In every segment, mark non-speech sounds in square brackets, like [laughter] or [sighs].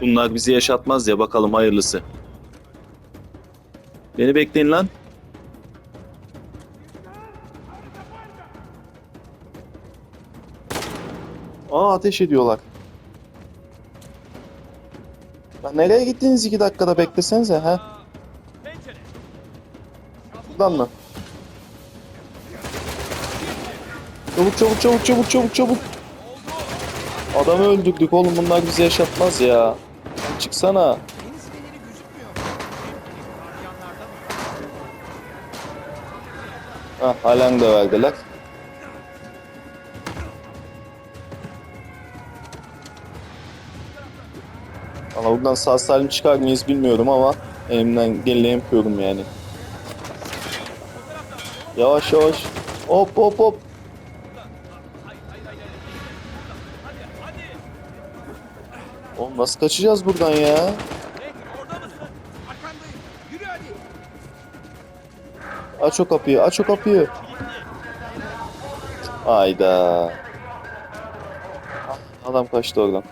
Bunlar bizi yaşatmaz ya bakalım hayırlısı. Beni bekleyin lan. Aa ateş ediyorlar. Lan nereye gittiniz iki dakikada beklesenize ha? Buradan mı? Çabuk çabuk çabuk çabuk çabuk çabuk. Adamı öldürdük oğlum bunlar bizi yaşatmaz ya. Çıksana. Mı? Hah halen de verdiler. Valla buradan sağ salim çıkar mıyız bilmiyorum ama elimden geleni yapıyorum yani. Yavaş yavaş. Hop hop hop. Oğlum nasıl kaçacağız buradan ya? Aç o kapıyı, aç o kapıyı. Hayda. Ah, Adam kaçtı oradan.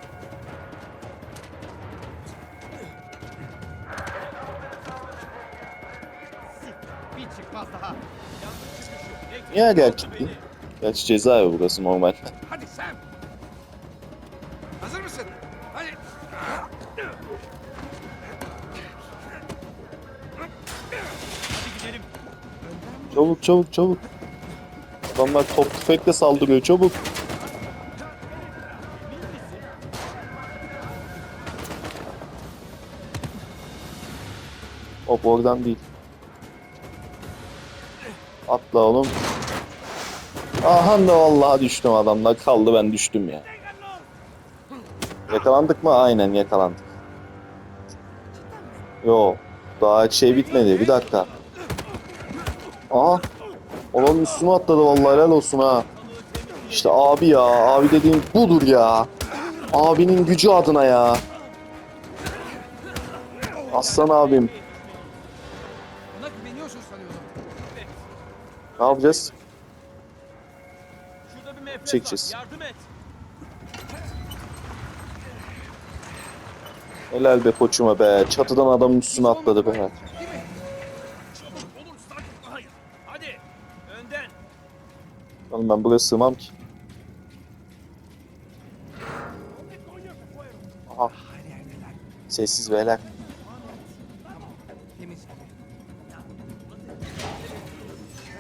Niye gerçekten? Gerçi cezaevi burası normal. Çabuk çabuk çabuk. Adamlar top tüfekle saldırıyor çabuk. Hop oradan değil. Atla oğlum. Aha da vallahi düştüm adamlar kaldı ben düştüm ya. Yakalandık mı? Aynen yakalandık. Yo daha şey bitmedi bir dakika. Aha. Olan üstüme atladı vallahi helal olsun ha. İşte abi ya. Abi dediğin budur ya. Abinin gücü adına ya. Aslan abim. Ne yapacağız? Çekeceğiz. Helal be koçuma be. Çatıdan adamın üstüne atladı be. Oğlum ben buraya sığmam ki. Aha. Sessiz beyler.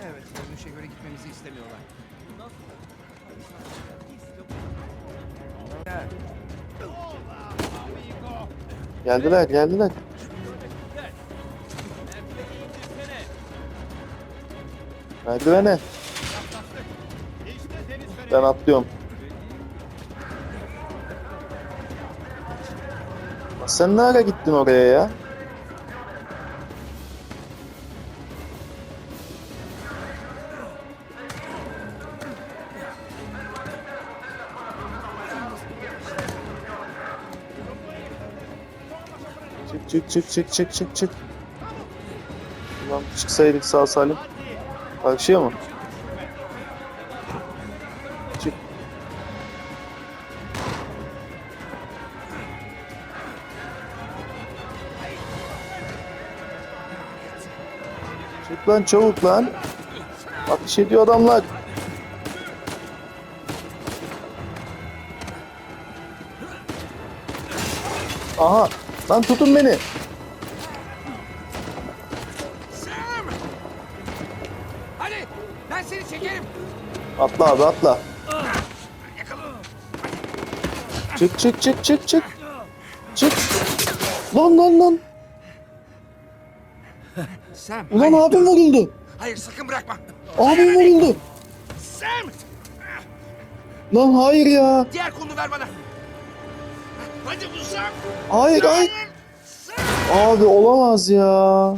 Evet, görünüşe göre gitmemizi istemiyorlar. Geldiler geldiler. Merdivene. Ben atlıyorum. Sen nereye gittin oraya ya? Çık çık çık çık çık çık çık. Ulan çıksaydık sağ salim. Karşıya mı? Çık lan çabuk lan. Ateş ediyor adamlar. Aha. Lan tutun beni. Hadi, ben seni çekerim. Atla abi atla. Çık çık çık çık çık. Çık. Lan lan lan. Sam, Ulan hayır. abim vuruldu. Hayır, sakın bırakma. Abim vuruldu. Sam! Lan hayır ya. Diğer kolunu ver bana. Hadi uzak. Hayır hayır. Sam! Abi olamaz ya.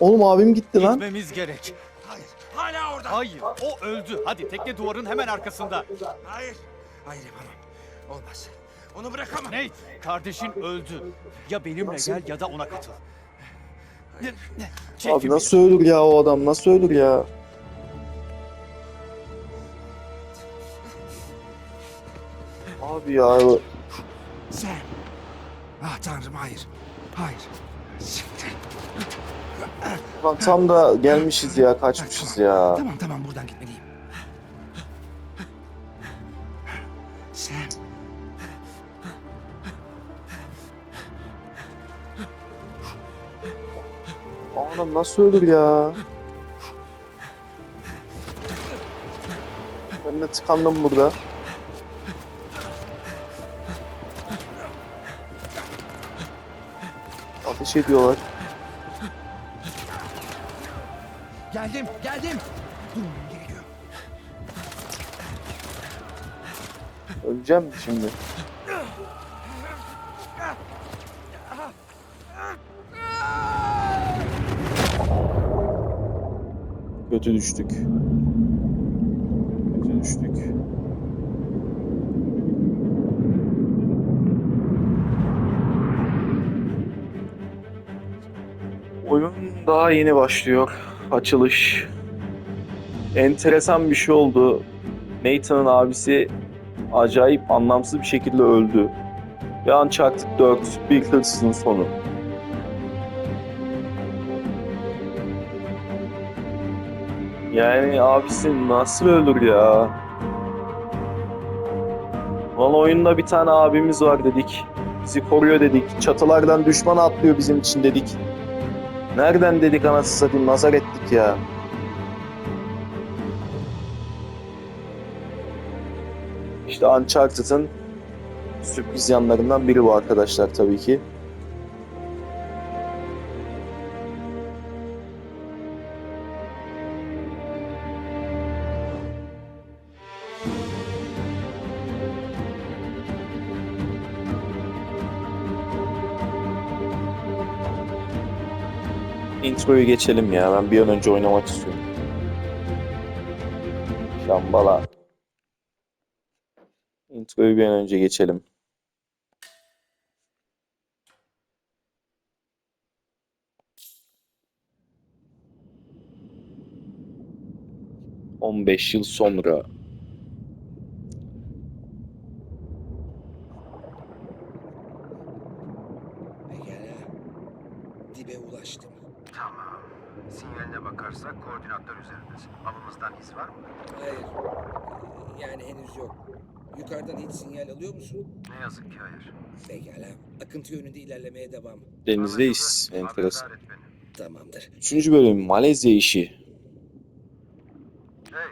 Oğlum abim gitti lan. Gitmemiz gerek. Hayır, hala orada. Hayır. O öldü. Hadi tekne duvarın hemen arkasında. Hayır, hayır yapamam. Olmaz. Onu bırakamam. Nate, kardeşin öldü. Ya benimle gel ya da ona katıl. Abi nasıl ölür ya o adam nasıl ölür ya? Abi ya Sam. Ah tanrım hayır. Hayır. Lan tam da gelmişiz ya kaçmışız ya. Tamam tamam buradan gitmeliyim. Oğlum nasıl ölür ya? Ben de tıkandım burada. Ateş ediyorlar. Geldim geldim. Durmam gerekiyor. Öleceğim şimdi? Kötü düştük. Kötü düştük. Oyun daha yeni başlıyor. Açılış. Enteresan bir şey oldu. Nathan'ın abisi acayip anlamsız bir şekilde öldü. Ve Uncharted 4 bir hırsızın sonu. Yani abisi nasıl ölür ya? Lan oyunda bir tane abimiz var dedik. Bizi koruyor dedik. Çatılardan düşman atlıyor bizim için dedik. Nereden dedik anasını satayım nazar ettik ya. İşte Uncharted'ın sürpriz yanlarından biri bu arkadaşlar tabii ki. Introyu geçelim ya. Ben bir an önce oynamak istiyorum. Şambala. Introyu bir an önce geçelim. On beş yıl sonra. Pekala. Dibe ulaştım. Tamam. Sinyaline bakarsak koordinatlar üzerindesin. Avımızdan iz var mı? Hayır. Yani henüz yok. Yukarıdan hiç sinyal alıyor musun? Ne yazık ki hayır. Pekala. Akıntı yönünde ilerlemeye devam. Denizdeyiz. Enteresan. Tamamdır. Üçüncü bölüm Malezya işi. Hey,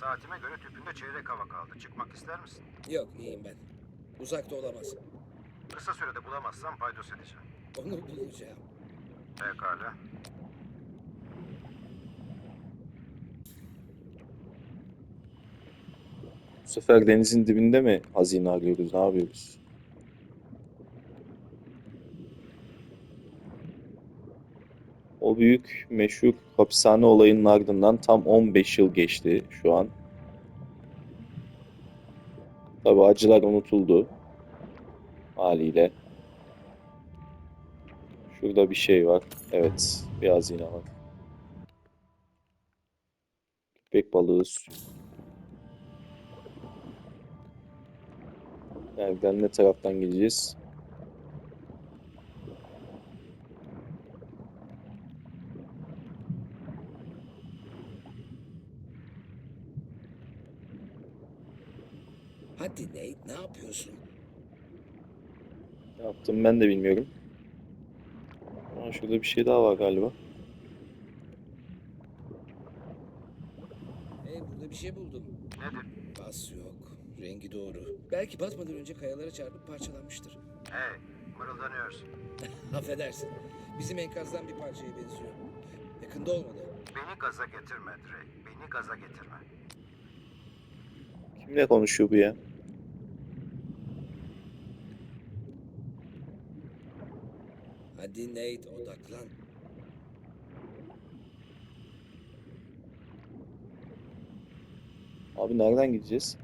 saatime göre tüpünde çeyrek hava kaldı. Çıkmak ister misin? Yok iyiyim ben. Uzakta olamaz. Kısa sürede bulamazsam paydos edeceğim. Onu bulacağım. Pekala. Bu sefer denizin dibinde mi hazine arıyoruz? Ne yapıyoruz? O büyük meşhur hapishane olayının ardından tam 15 yıl geçti şu an. Tabi acılar unutuldu haliyle. Şurada bir şey var. Evet, bir hazine var. Köpek balığı Nereden ne taraftan gideceğiz? Hadi Nate ne yapıyorsun? Ne yaptım ben de bilmiyorum. Şurada bir şey daha var galiba. Hey burada bir şey buldum. Nedir? Bas yok. Rengi doğru. Belki batmadan önce kayalara çarpıp parçalanmıştır. Hey, mırıldanıyorsun. [laughs] Affedersin. Bizim enkazdan bir parçaya benziyor. Yakında olmalı. Beni gaza getirme Drake. Beni gaza getirme. Kimle konuşuyor bu ya? Hadi Nate odaklan. Abi nereden gideceğiz?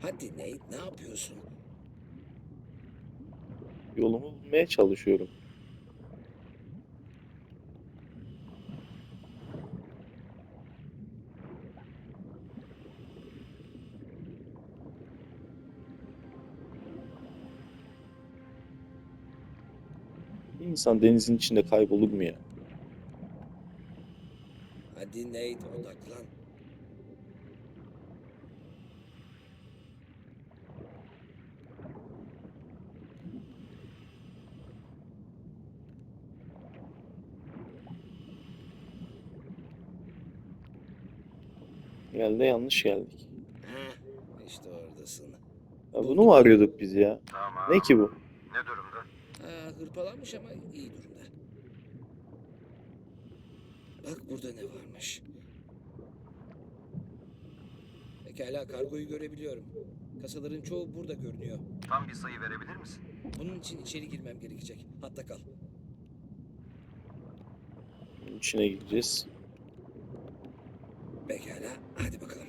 Hadi Nate ne yapıyorsun? Yolumu bulmaya çalışıyorum. İnsan denizin içinde kaybolur mu ya? Hadi Nate odaklan. Geldi yanlış geldik. Heh, işte oradasın. Ya bunu mu arıyorduk biz ya? Tamam. Ne ki bu? Hırpalanmış ama iyi durumda. Bak burada ne varmış. Pekala kargoyu görebiliyorum. Kasaların çoğu burada görünüyor. Tam bir sayı verebilir misin? Bunun için içeri girmem gerekecek. Hatta kal. İçine gireceğiz. Pekala. Hadi bakalım.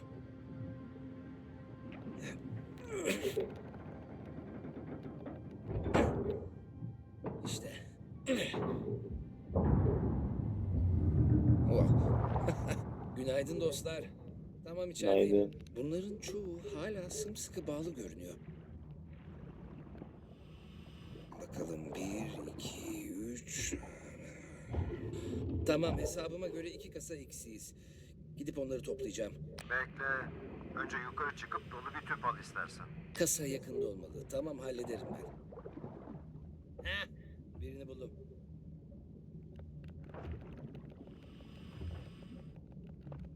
Günaydın dostlar. Tamam içerideyim. Günaydın. Bunların çoğu hala sımsıkı bağlı görünüyor. Bakalım bir, iki, üç. Tamam hesabıma göre iki kasa eksiyiz. Gidip onları toplayacağım. Bekle. Önce yukarı çıkıp dolu bir tüp al istersen. Kasa yakında olmalı. Tamam hallederim ben. Heh, birini buldum.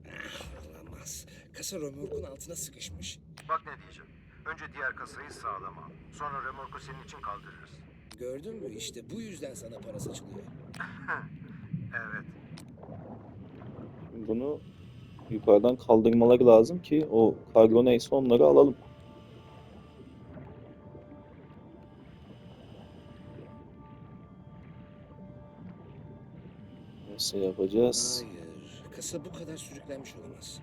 Ah, olamaz. Kasa römorkun altına sıkışmış. Bak ne diyeceğim. Önce diğer kasayı sağlam al. Sonra remorku senin için kaldırırız. Gördün mü? İşte bu yüzden sana para saçılıyor. [laughs] Evet. Bunu yukarıdan kaldırmaları lazım ki o kargo neyse onları alalım. Nasıl yapacağız? Hayır. Kasa bu kadar sürüklenmiş olamaz.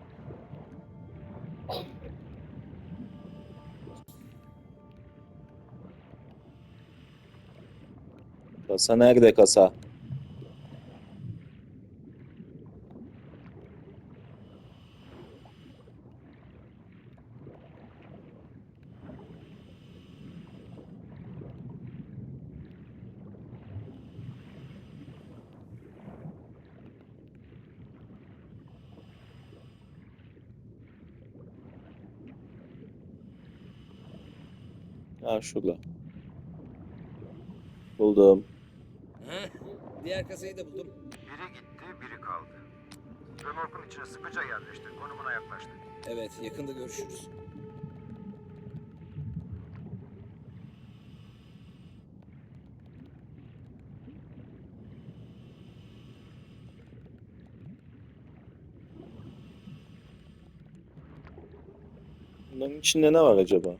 Kasa nerede kasa? Ha şurada. Buldum. Diğer kasayı da buldum. Biri gitti, biri kaldı. Remorkun içine sıkıca yerleştir. Konumuna yaklaştık. Evet, yakında görüşürüz. Bunların içinde ne var acaba?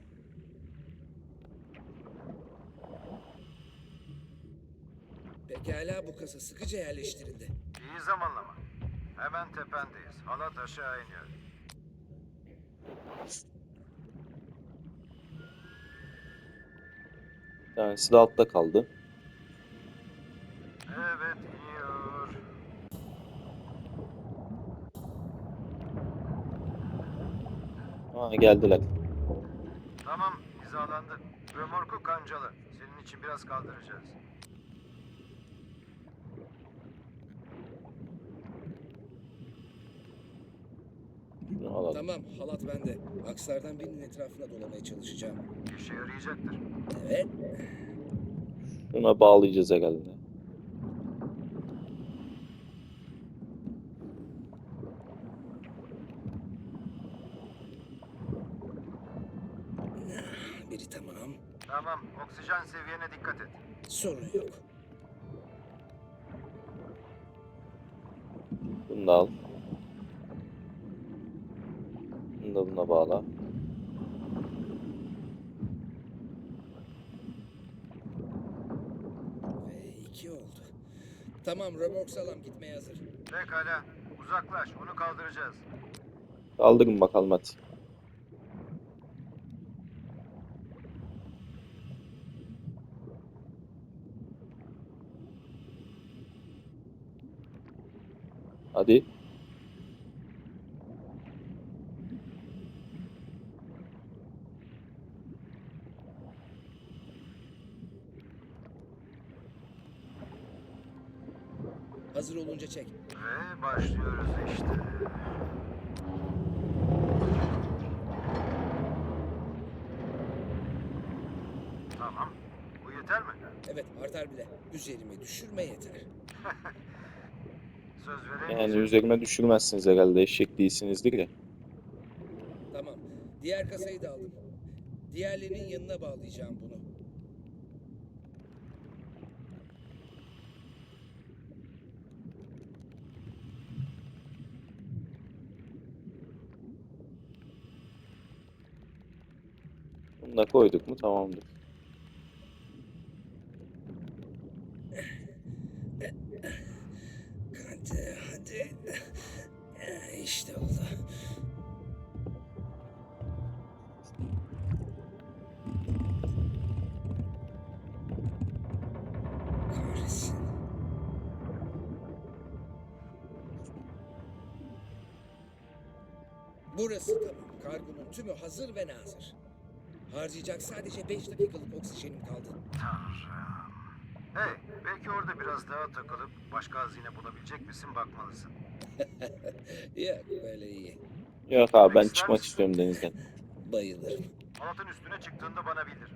Pekala bu kasa sıkıca yerleştirildi. İyi zamanlama. Hemen tependeyiz. Halat aşağı iniyor. Bir tanesi de altta kaldı. Evet iniyor. Ha geldiler. Tamam hizalandı. Römorku kancalı. Senin için biraz kaldıracağız. Tamam, halat bende. Akslardan birinin etrafına dolamaya çalışacağım. İşe yarayacaktır. Evet. Şuna bağlayacağız herhalde. Biri tamam. Tamam oksijen seviyene dikkat et. Sorun yok. çok sağlam gitmeye hazır. Pekala. Uzaklaş. Onu kaldıracağız. Kaldırın bakalım hadi. Hadi. Hazır olunca çek. Ve başlıyoruz işte. Tamam. Bu yeter mi? Evet artar bile. Üzerime düşürme yeter. [laughs] Söz vereyim. Yani üzerime düşürmezsiniz herhalde. Eşek değilsinizdir ya. Tamam. Diğer kasayı da aldım. Diğerlerinin yanına bağlayacağım bunu. Bunu da koyduk mu tamamdır. Hadi hadi. İşte oldu. Burası tamam. Kargonun tümü hazır ve nazır. Harcayacak sadece 5 dakikalık oksijenim kaldı. Tanrım. Hey, belki orada biraz daha takılıp başka hazine bulabilecek misin bakmalısın. [laughs] Yok böyle iyi. Yok abi ben çıkmak istiyorum denizden. Bayılırım. Halatın üstüne çıktığında bana bildir.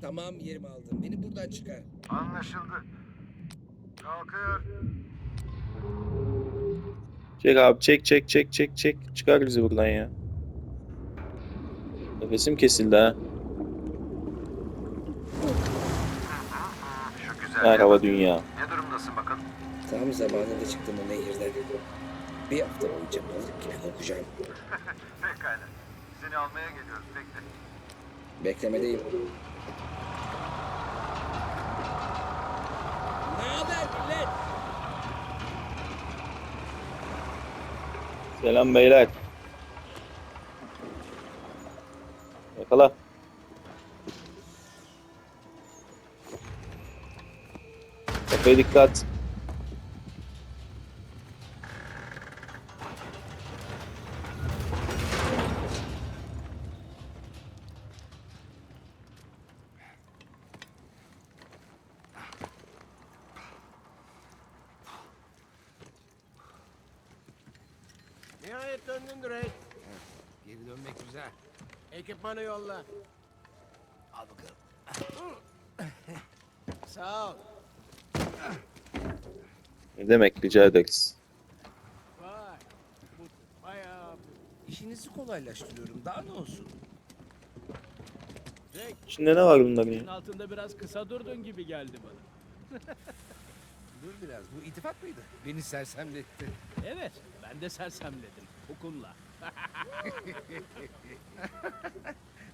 Tamam yerimi aldım. Beni buradan çıkar. Anlaşıldı. Çek abi çek çek çek çek çek. Çıkar bizi buradan ya. Nefesim kesildi ha. Merhaba dünya. Ne durumdasın bakalım? Tam zamanında çıktım o nehirden. Bir hafta boyunca balık gibi kokacağım. Pekala. Seni almaya geliyoruz. Bekle. Beklemedeyim. Selam beyler. Yakala. Kafaya dikkat. Nihayet döndün Drake. Geri dönmek güzel. Ekipmanı yolla. Al bakalım. Sağ ol. Ne demek rica ederiz. Vay. Bu bayağı... İşinizi kolaylaştırıyorum. Daha ne olsun? Drake, İçinde ne var bunların ya? altında biraz kısa durdun gibi geldi bana. Dur biraz. Bu iltifat mıydı? Beni sersemletti. Evet, ben de sersemledim. Hukunla. [laughs]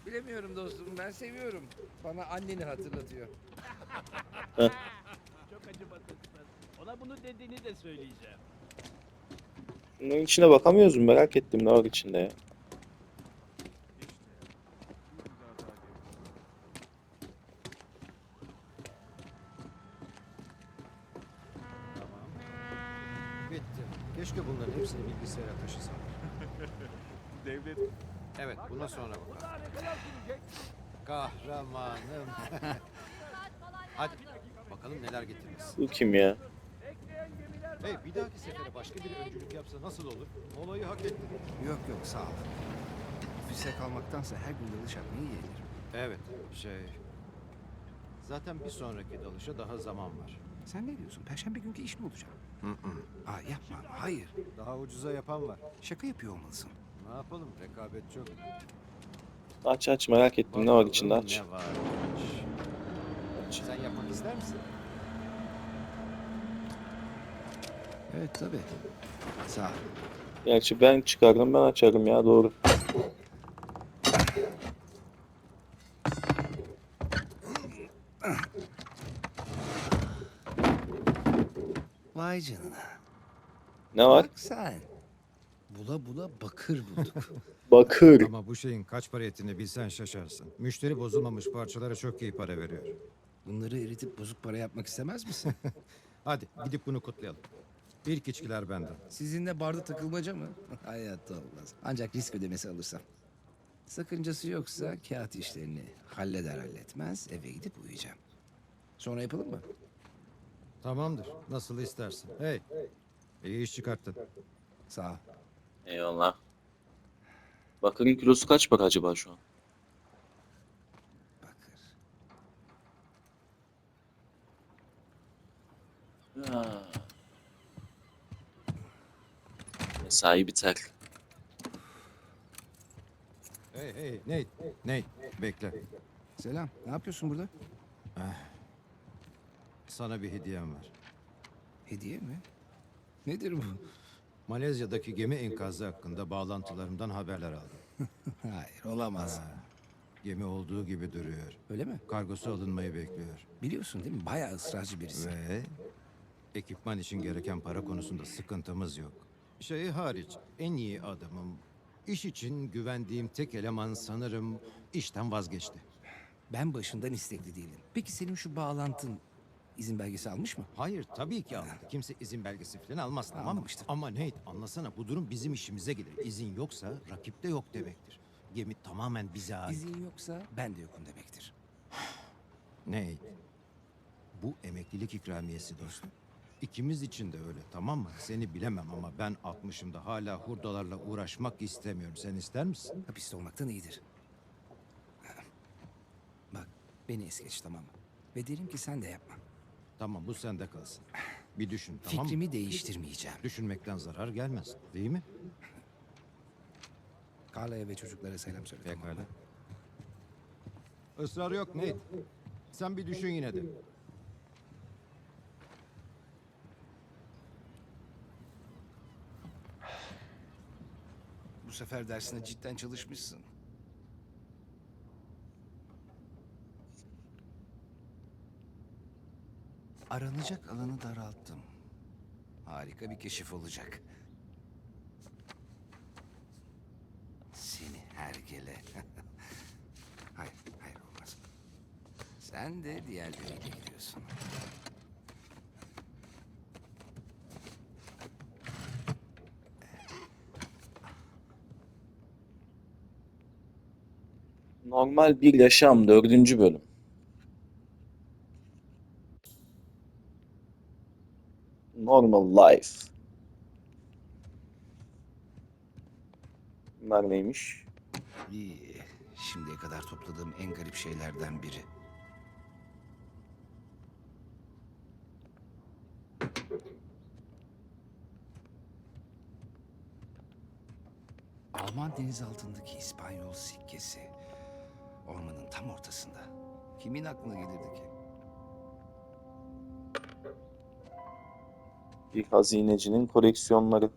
Bilemiyorum dostum. Ben seviyorum. Bana anneni hatırlatıyor. [laughs] Çok acımasızsın. Ona bunu dediğini de söyleyeceğim. Bunların içine bakamıyoruz mu? Merak ettim ne var içinde ya. Bitti. Keşke bunların hepsini bilgisayara taşısam. Devlet Evet, buna sonra bakalım. Kahramanım. [laughs] Hadi, bakalım neler getirmişsin. Bu kim ya? Hey, bir dahaki sefere başka bir öncülük yapsa nasıl olur? Olayı hak etti. Yok yok sağ ol. Ofiste kalmaktansa her gün dalış yapmayı yeğlerim. Evet, şey... Zaten bir sonraki dalışa daha zaman var. Sen ne diyorsun? Perşembe günkü iş mi olacak? Aa yapma. Hayır. Daha ucuza yapan var. Şaka yapıyor olmalısın. Ne yapalım, rekabet çok. Aç aç merak ettim ne var içinde aç. Ne varmış. aç. Sen yapmak ister misin? Evet tabii. Sağ ol. Gerçi ben çıkardım ben açarım ya doğru. Vay canına. Ne var? Bak sen. Bula bula bakır bulduk. [laughs] Bakır. Ama bu şeyin kaç para ettiğini bilsen şaşarsın. Müşteri bozulmamış parçalara çok iyi para veriyor. Bunları eritip bozuk para yapmak istemez misin? [laughs] Hadi gidip bunu kutlayalım. İlk içkiler benden. Sizinle barda takılmaca mı? [laughs] Hayatta olmaz. Ancak risk ödemesi alırsam. Sakıncası yoksa kağıt işlerini halleder halletmez eve gidip uyuyacağım. Sonra yapalım mı? Tamamdır. Nasıl istersin. Hey. İyi iş çıkarttın. Sağ ol. Eyvallah. Bakırın kilosu kaç para acaba şu an? Bakır. Ha. Mesai biter. Hey hey Nate. Nate bekle. Selam. Ne yapıyorsun burada? Sana bir hediyem var. Hediye mi? Nedir bu? Malezya'daki gemi enkazı hakkında bağlantılarımdan haberler aldım. [laughs] Hayır olamaz. Gemi olduğu gibi duruyor. Öyle mi? Kargosu alınmayı bekliyor. Biliyorsun değil mi? Bayağı ısrarcı birisi. Ve ekipman için gereken para konusunda sıkıntımız yok. Şey hariç en iyi adamım. İş için güvendiğim tek eleman sanırım işten vazgeçti. Ben başından istekli değilim. Peki senin şu bağlantın izin belgesi almış mı? Hayır tabii ki almadı. Kimse izin belgesi falan almaz tamam mı? Ama Nate anlasana bu durum bizim işimize gelir. İzin yoksa rakipte yok demektir. Gemi tamamen bize ait. İzin yoksa ben de yokum demektir. [sighs] Nate, bu emeklilik ikramiyesi dostum. İkimiz için de öyle tamam mı? Seni bilemem ama ben 60'ımda hala hurdalarla uğraşmak istemiyorum. Sen ister misin? Hapiste olmaktan iyidir. Bak beni es geç tamam mı? Ve derim ki sen de yapma. Tamam bu sende kalsın. Bir düşün tamam mı? Fikrimi değiştirmeyeceğim. Düşünmekten zarar gelmez değil mi? Carla'ya ve çocuklara selam söyle tamam Pekala. Israr yok Nate. Sen bir düşün yine de. Bu sefer dersine cidden çalışmışsın. Aranacak alanı daralttım. Harika bir keşif olacak. Seni hergele. [laughs] hayır, hayır olmaz. Sen de diğerleriyle gidiyorsun. Normal bir yaşam dördüncü bölüm. Normal life. Bunlar neymiş? İyi. Şimdiye kadar topladığım en garip şeylerden biri. Alman denizaltındaki İspanyol sikkesi. Ormanın tam ortasında. Kimin aklına gelirdi ki? Bir hazinecinin koleksiyonları.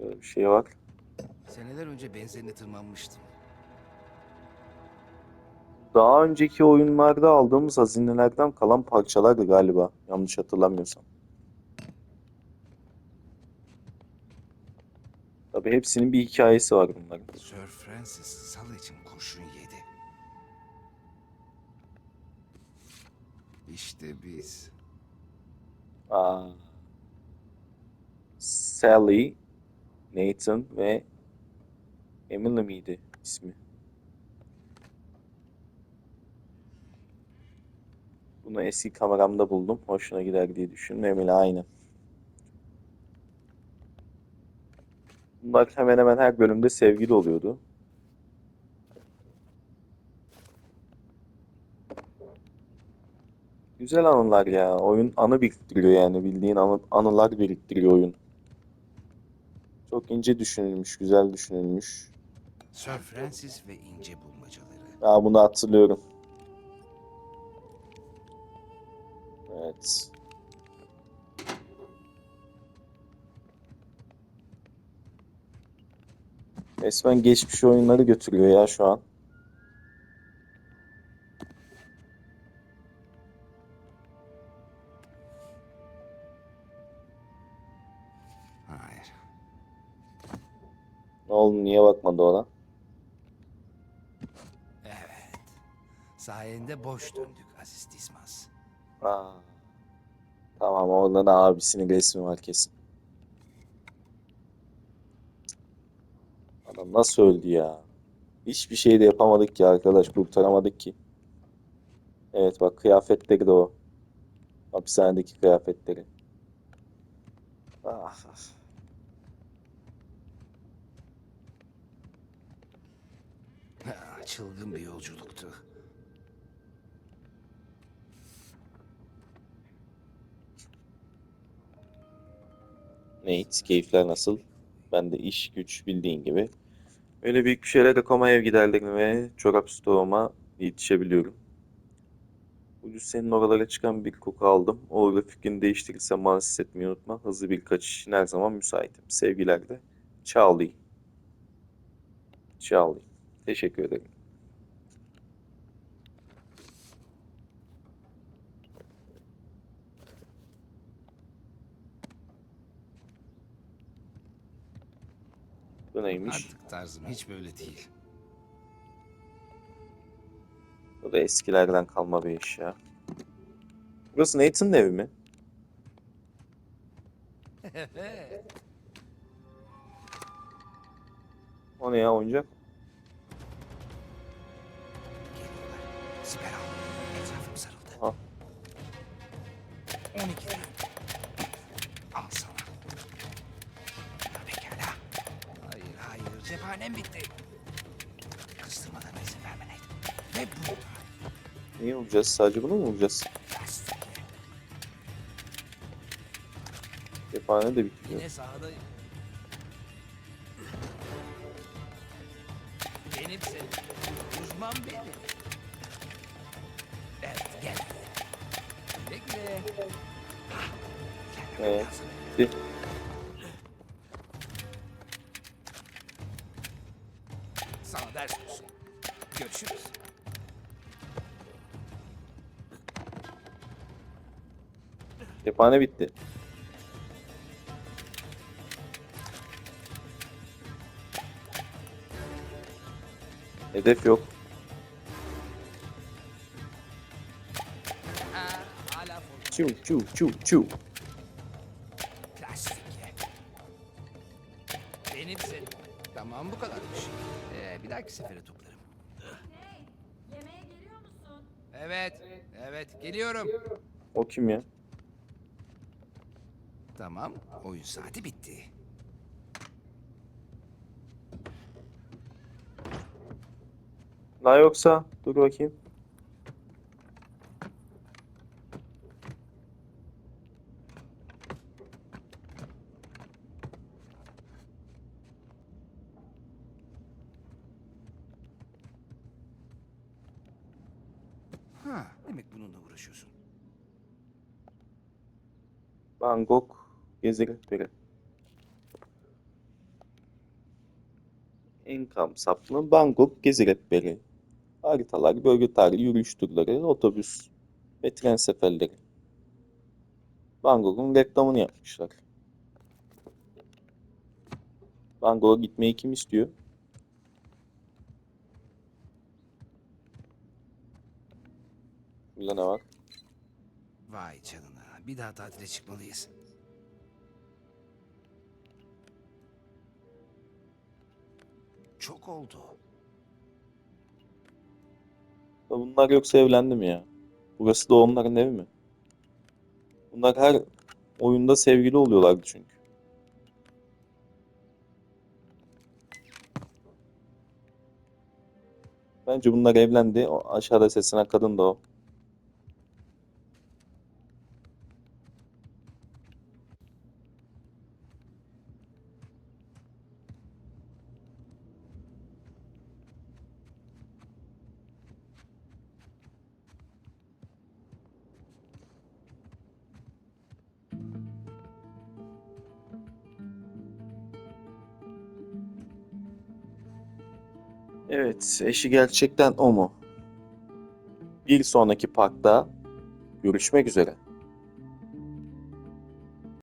Böyle bir şey var. Seneler önce benzerine tırmanmıştım. Daha önceki oyunlarda aldığımız hazinelerden kalan parçalardı galiba. Yanlış hatırlamıyorsam. Tabii hepsinin bir hikayesi var bunların. Sir Francis Sal için kurşun yedi. İşte biz. Aa, Sally, Nathan ve Emily miydi ismi? Bunu eski kameramda buldum. Hoşuna gider diye düşündüm. Emily aynı. Bunlar hemen hemen her bölümde sevgili oluyordu. Güzel anılar ya. Oyun anı biriktiriyor yani. Bildiğin anı, anılar biriktiriyor oyun. Çok ince düşünülmüş, güzel düşünülmüş. Sir Francis ve ince bulmacaları. Ya bunu hatırlıyorum. Evet. Resmen geçmiş oyunları götürüyor ya şu an. Bakmadı ona? Evet. Sayende boş döndük Aziz Dismas. Aa. Tamam orada da abisinin resmi var kesin. Adam nasıl öldü ya? Hiçbir şey de yapamadık ki arkadaş. Kurtaramadık ki. Evet bak kıyafetleri de o. Hapishanedeki kıyafetleri. Ah, ah. Ha, çılgın bir yolculuktu. Nate, keyifler nasıl? Ben de iş güç bildiğin gibi. Öyle büyük bir şeyler Rokoma ev giderlerine ve çorap stoğuma yetişebiliyorum. Ucuz senin oralara çıkan bir koku aldım. Orada fikrini değiştirirsen bana hissetmeyi unutma. Hızlı bir kaçış için her zaman müsaitim. Sevgiler de Charlie. Charlie. Teşekkür ederim. Bu neymiş? Artık tarzım hiç böyle değil. Bu da eskilerden kalma bir eşya. Burası Nathan'ın evi mi? [laughs] O ne ya oyuncak? Neyi vuracağız? Sadece bunu mu vuracağız? lastik. Cephane de sahadayım. Benimsin. Uzman benim. Evet gel. Gel, Evet. Cephane bitti. Hedef yok. Çu çu çu çu. Benimsin. Tamam bu kadarmış. Ee, bir dahaki sefere toplarım. Hey, yemeğe geliyor musun? Evet, evet geliyorum. O kim ya? Oyun saati bitti. La yoksa dur bakayım. Ha, demek bununla uğraşıyorsun. Rehberi. Enkam saplı Bangkok gezi rehberi. Haritalar, bölge tarihi, yürüyüş turları, otobüs ve tren seferleri. Bangkok'un reklamını yapmışlar. Bangkok'a gitmeyi kim istiyor? Burada ne var? Vay canına, bir daha tatile çıkmalıyız. Çok oldu. Bunlar yoksa evlendi mi ya? Burası da onların evi mi? Bunlar her oyunda sevgili oluyorlardı çünkü. Bence bunlar evlendi. O aşağıda seslen kadın da o. Eşi gerçekten o mu? Bir sonraki parkta görüşmek üzere.